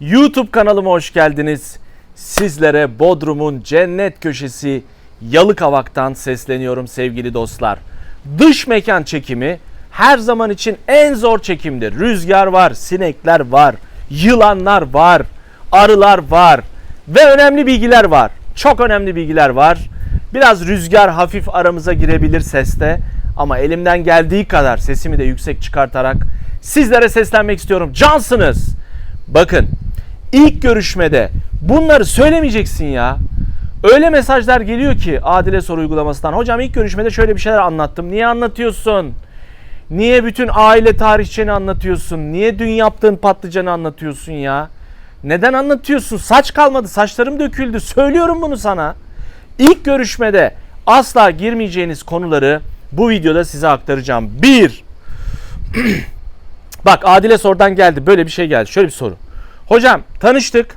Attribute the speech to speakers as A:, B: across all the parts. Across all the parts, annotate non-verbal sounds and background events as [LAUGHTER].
A: YouTube kanalıma hoş geldiniz. Sizlere Bodrum'un cennet köşesi Yalıkavak'tan sesleniyorum sevgili dostlar. Dış mekan çekimi her zaman için en zor çekimdir. Rüzgar var, sinekler var, yılanlar var, arılar var ve önemli bilgiler var. Çok önemli bilgiler var. Biraz rüzgar hafif aramıza girebilir seste ama elimden geldiği kadar sesimi de yüksek çıkartarak sizlere seslenmek istiyorum. Cansınız. Bakın ilk görüşmede bunları söylemeyeceksin ya. Öyle mesajlar geliyor ki Adile Soru uygulamasından. Hocam ilk görüşmede şöyle bir şeyler anlattım. Niye anlatıyorsun? Niye bütün aile tarihçeni anlatıyorsun? Niye dün yaptığın patlıcanı anlatıyorsun ya? Neden anlatıyorsun? Saç kalmadı, saçlarım döküldü. Söylüyorum bunu sana. İlk görüşmede asla girmeyeceğiniz konuları bu videoda size aktaracağım. Bir, [CLEARS THROAT] Bak Adile sorudan geldi. Böyle bir şey geldi. Şöyle bir soru. Hocam tanıştık.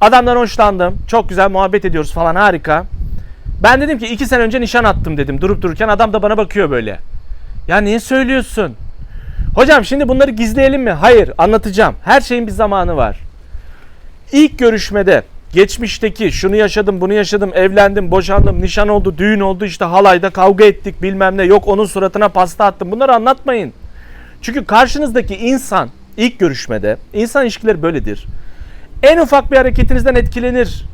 A: Adamdan hoşlandım. Çok güzel muhabbet ediyoruz falan harika. Ben dedim ki iki sene önce nişan attım dedim durup dururken. Adam da bana bakıyor böyle. Ya niye söylüyorsun? Hocam şimdi bunları gizleyelim mi? Hayır anlatacağım. Her şeyin bir zamanı var. İlk görüşmede geçmişteki şunu yaşadım bunu yaşadım evlendim boşandım nişan oldu düğün oldu işte halayda kavga ettik bilmem ne yok onun suratına pasta attım bunları anlatmayın. Çünkü karşınızdaki insan ilk görüşmede insan ilişkileri böyledir. En ufak bir hareketinizden etkilenir.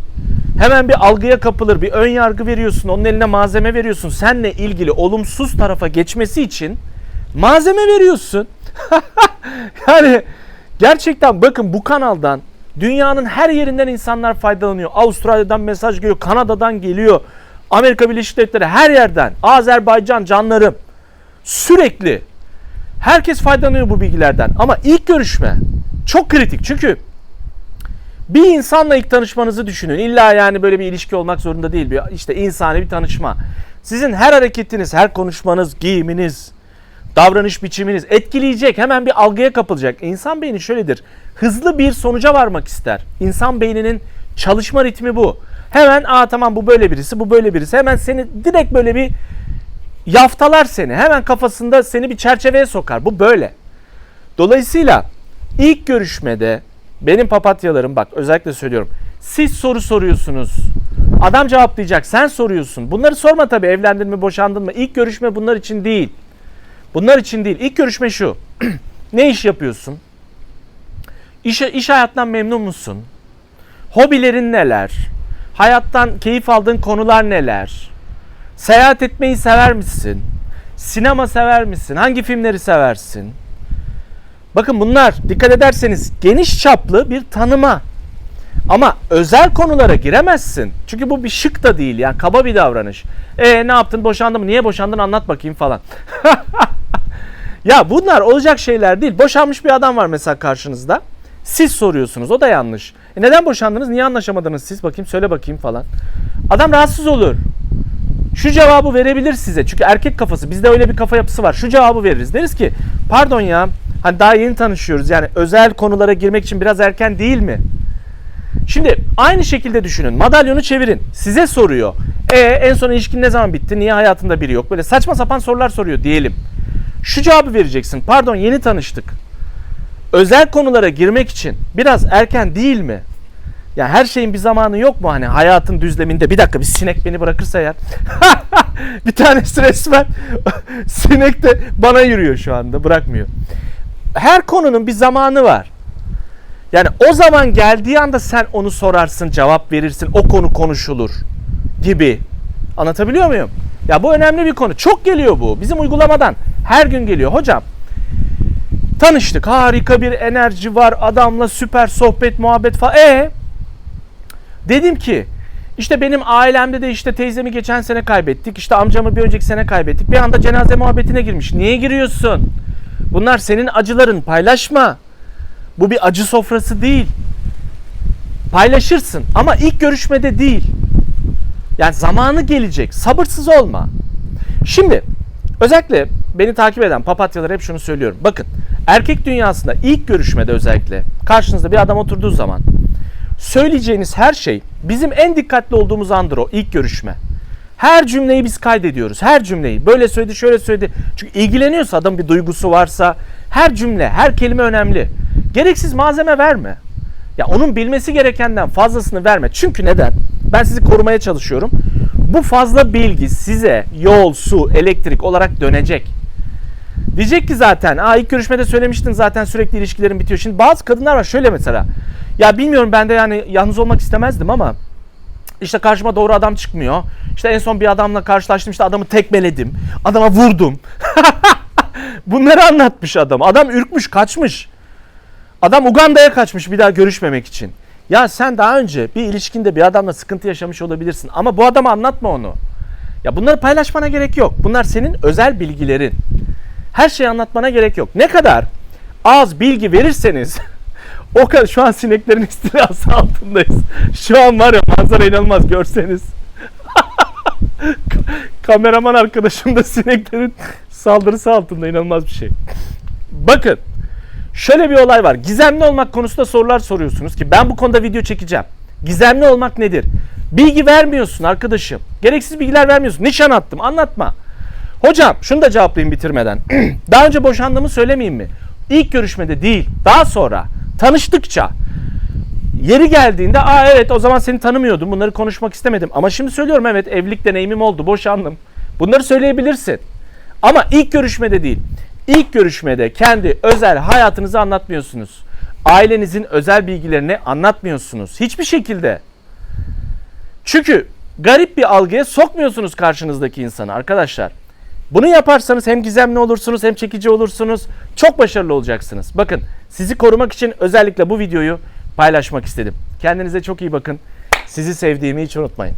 A: Hemen bir algıya kapılır, bir ön yargı veriyorsun, onun eline malzeme veriyorsun. Seninle ilgili olumsuz tarafa geçmesi için malzeme veriyorsun. [LAUGHS] yani gerçekten bakın bu kanaldan dünyanın her yerinden insanlar faydalanıyor. Avustralya'dan mesaj geliyor, Kanada'dan geliyor, Amerika Birleşik Devletleri her yerden, Azerbaycan canlarım sürekli Herkes faydalanıyor bu bilgilerden ama ilk görüşme çok kritik çünkü bir insanla ilk tanışmanızı düşünün. İlla yani böyle bir ilişki olmak zorunda değil. Bir, işte insani bir tanışma. Sizin her hareketiniz, her konuşmanız, giyiminiz, davranış biçiminiz etkileyecek. Hemen bir algıya kapılacak. İnsan beyni şöyledir. Hızlı bir sonuca varmak ister. İnsan beyninin çalışma ritmi bu. Hemen aa tamam bu böyle birisi, bu böyle birisi. Hemen seni direkt böyle bir yaftalar seni. Hemen kafasında seni bir çerçeveye sokar. Bu böyle. Dolayısıyla ilk görüşmede benim papatyalarım bak özellikle söylüyorum. Siz soru soruyorsunuz. Adam cevaplayacak. Sen soruyorsun. Bunları sorma tabii. Evlendin mi, boşandın mı? İlk görüşme bunlar için değil. Bunlar için değil. İlk görüşme şu. [CLEARS THROAT] ne iş yapıyorsun? İş, iş hayattan memnun musun? Hobilerin neler? Hayattan keyif aldığın konular neler? Seyahat etmeyi sever misin? Sinema sever misin? Hangi filmleri seversin? Bakın bunlar dikkat ederseniz geniş çaplı bir tanıma. Ama özel konulara giremezsin. Çünkü bu bir şık da değil yani kaba bir davranış. E ne yaptın boşandın mı? Niye boşandın anlat bakayım falan. [LAUGHS] ya bunlar olacak şeyler değil. Boşanmış bir adam var mesela karşınızda. Siz soruyorsunuz o da yanlış. E neden boşandınız? Niye anlaşamadınız siz? Bakayım söyle bakayım falan. Adam rahatsız olur. Şu cevabı verebilir size. Çünkü erkek kafası bizde öyle bir kafa yapısı var. Şu cevabı veririz. Deriz ki pardon ya hani daha yeni tanışıyoruz. Yani özel konulara girmek için biraz erken değil mi? Şimdi aynı şekilde düşünün. Madalyonu çevirin. Size soruyor. E en son ilişkin ne zaman bitti? Niye hayatında biri yok? Böyle saçma sapan sorular soruyor diyelim. Şu cevabı vereceksin. Pardon yeni tanıştık. Özel konulara girmek için biraz erken değil mi? Ya her şeyin bir zamanı yok mu hani hayatın düzleminde? Bir dakika bir sinek beni bırakırsa eğer. [LAUGHS] bir tanesi resmen [LAUGHS] sinek de bana yürüyor şu anda bırakmıyor. Her konunun bir zamanı var. Yani o zaman geldiği anda sen onu sorarsın, cevap verirsin, o konu konuşulur gibi. Anlatabiliyor muyum? Ya bu önemli bir konu. Çok geliyor bu. Bizim uygulamadan her gün geliyor. Hocam tanıştık. Harika bir enerji var. Adamla süper sohbet, muhabbet falan. E Dedim ki işte benim ailemde de işte teyzemi geçen sene kaybettik. İşte amcamı bir önceki sene kaybettik. Bir anda cenaze muhabbetine girmiş. Niye giriyorsun? Bunlar senin acıların. Paylaşma. Bu bir acı sofrası değil. Paylaşırsın ama ilk görüşmede değil. Yani zamanı gelecek. Sabırsız olma. Şimdi özellikle beni takip eden papatyalar hep şunu söylüyorum. Bakın erkek dünyasında ilk görüşmede özellikle karşınızda bir adam oturduğu zaman söyleyeceğiniz her şey bizim en dikkatli olduğumuz andır o ilk görüşme. Her cümleyi biz kaydediyoruz. Her cümleyi. Böyle söyledi, şöyle söyledi. Çünkü ilgileniyorsa adam bir duygusu varsa her cümle, her kelime önemli. gereksiz malzeme verme. Ya onun bilmesi gerekenden fazlasını verme. Çünkü neden? Ben sizi korumaya çalışıyorum. Bu fazla bilgi size yol, su, elektrik olarak dönecek. Diyecek ki zaten, aa ilk görüşmede söylemiştin zaten sürekli ilişkilerin bitiyor. Şimdi bazı kadınlar var şöyle mesela. Ya bilmiyorum ben de yani yalnız olmak istemezdim ama işte karşıma doğru adam çıkmıyor. İşte en son bir adamla karşılaştım işte adamı tekmeledim. Adama vurdum. [LAUGHS] Bunları anlatmış adam. Adam ürkmüş, kaçmış. Adam Uganda'ya kaçmış bir daha görüşmemek için. Ya sen daha önce bir ilişkinde bir adamla sıkıntı yaşamış olabilirsin ama bu adama anlatma onu. Ya bunları paylaşmana gerek yok. Bunlar senin özel bilgilerin. Her şeyi anlatmana gerek yok. Ne kadar az bilgi verirseniz [LAUGHS] o kadar şu an sineklerin istilası altındayız. Şu an var ya manzara inanılmaz görseniz. [LAUGHS] Kameraman arkadaşım da sineklerin saldırısı altında inanılmaz bir şey. Bakın şöyle bir olay var. Gizemli olmak konusunda sorular soruyorsunuz ki ben bu konuda video çekeceğim. Gizemli olmak nedir? Bilgi vermiyorsun arkadaşım. Gereksiz bilgiler vermiyorsun. Nişan attım anlatma. Hocam şunu da cevaplayayım bitirmeden. [CLEARS THROAT] daha önce boşandığımı söylemeyeyim mi? İlk görüşmede değil daha sonra tanıştıkça Yeri geldiğinde aa evet o zaman seni tanımıyordum bunları konuşmak istemedim ama şimdi söylüyorum evet evlilik deneyimim oldu boşandım. Bunları söyleyebilirsin. Ama ilk görüşmede değil. İlk görüşmede kendi özel hayatınızı anlatmıyorsunuz. Ailenizin özel bilgilerini anlatmıyorsunuz. Hiçbir şekilde. Çünkü garip bir algıya sokmuyorsunuz karşınızdaki insanı arkadaşlar. Bunu yaparsanız hem gizemli olursunuz hem çekici olursunuz. Çok başarılı olacaksınız. Bakın sizi korumak için özellikle bu videoyu paylaşmak istedim. Kendinize çok iyi bakın. Sizi sevdiğimi hiç unutmayın.